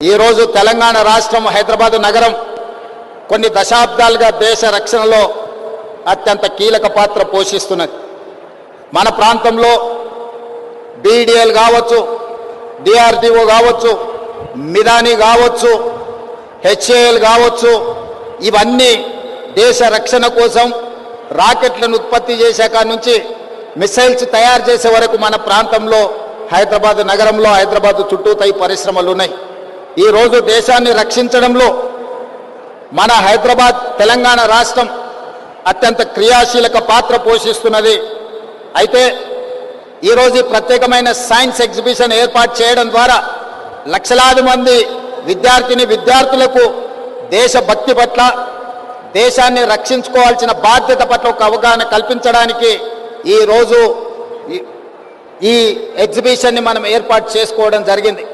ఈరోజు తెలంగాణ రాష్ట్రం హైదరాబాద్ నగరం కొన్ని దశాబ్దాలుగా దేశ రక్షణలో అత్యంత కీలక పాత్ర పోషిస్తున్నది. మన ప్రాంతంలో బీడిఎల్ కావచ్చు డిఆర్డిఓ కావచ్చు మిదాని కావచ్చు హెచ్ఏఎల్ కావచ్చు ఇవన్నీ దేశ రక్షణ కోసం రాకెట్లను ఉత్పత్తి చేశాక నుంచి మిసైల్స్ తయారు చేసే వరకు మన ప్రాంతంలో హైదరాబాద్ నగరంలో హైదరాబాద్ చుట్టూతా పరిశ్రమలు ఉన్నాయి. ఈరోజు దేశాన్ని రక్షించడంలో మన హైదరాబాద్ తెలంగాణ రాష్ట్రం అత్యంత క్రియాశీలక పాత్ర పోషిస్తున్నది. అయితే ఈరోజు ప్రత్యేకమైన సైన్స్ ఎగ్జిబిషన్ ఏర్పాటు చేయడం ద్వారా లక్షలాది మంది విద్యార్థిని విద్యార్థులకు దేశభక్తి పట్ల దేశాన్ని రక్షించుకోవాల్సిన బాధ్యత పట్ల ఒక అవగాహన కల్పించడానికి ఈరోజు ఈ ఎగ్జిబిషన్ని మనం ఏర్పాటు చేసుకోవడం జరిగింది.